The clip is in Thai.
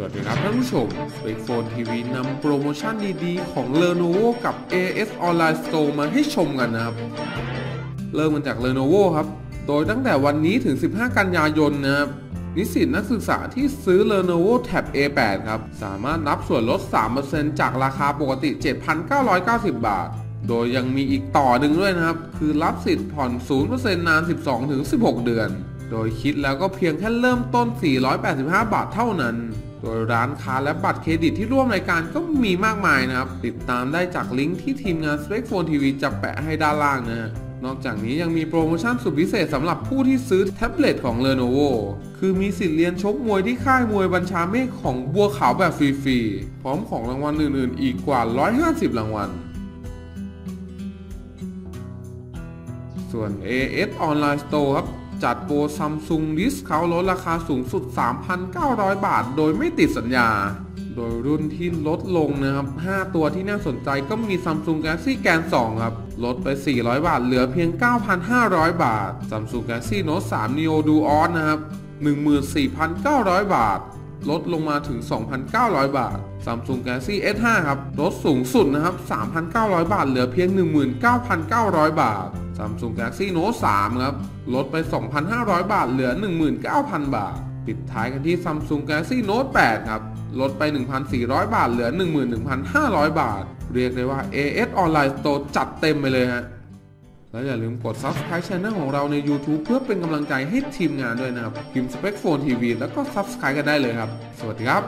สวัสดีครับท่านผู้ชม s p e c p h o n e TV นำโปรโมชั่นดีๆ ของ Lenovo กับ AS Online Store มาให้ชมกันนะครับ เริ่มกันจาก Lenovo ครับ โดยตั้งแต่วันนี้ถึง 15 กันยายนนะครับนิสิตนักศึกษาที่ซื้อ Lenovo Tab A8 ครับ สามารถรับส่วนลด 3%จากราคาปกติ 7,990 บาท โดยยังมีอีกต่อหนึ่งด้วยนะครับ คือรับสิทธิ์ผ่อน 0%นาน 12-16 เดือน โดยคิดแล้วก็เพียงแค่เริ่มต้น 485 บาทเท่านั้น โดยร้านค้าและบัตรเครดิตที่ร่วมรายการก็มีมากมายนะครับ ติดตามได้จากลิงก์ที่ทีมงาน s p e c p h o n e TV จะแปะให้ด้านล่างนะฮะนอกจากนี้ยังมีโปรโมชั่นสุดพิเศษสำหรับผู้ที่ซื้อแท็บเล็ตของ Lenovo คือมีสิทธิ์เรียนชกมวยที่ค่ายมวยบัญชาเมฆของบัวขาวแบบฟรีๆ พร้อมของรางวัลอื่นๆ อีกกว่า 150 รางวัล ส่วน AS Online Store ครับ จัดโปร Samsung Discount ลดราคาสูงสุด 3,900 บาท โดยไม่ติดสัญญา โดยรุ่นที่ลดลงนะครับ 5 ตัวที่น่าสนใจก็มี Samsung Galaxy Gen 2 ครับ ลดไป 400 บาท เหลือเพียง 9,500 บาท Samsung Galaxy Note 3 Neo Duo นะครับ 14,900 บาท ลดลงมาถึง 2,900 บาท Samsung Galaxy S5 ครับ ลดสูงสุดนะครับ 3,900 บาท เหลือเพียง 19,900 บาท Samsung Galaxy Note 3 ครับ ลดไป 2,500 บาทเหลือ 19,000 บาท ปิดท้ายกันที่ Samsung Galaxy Note 8 ครับ ลดไป 1,400 บาทเหลือ 11,500 บาท เรียกได้ว่า AS Online Store จัดเต็มไปเลยฮะ แล้วอย่าลืมกด subscribe channel ของเราใน YouTube เพื่อเป็นกำลังใจให้ทีมงานด้วยนะครับพิมพ์ Spec Phone TV แล้วก็ subscribe กันได้เลยครับ สวัสดีครับ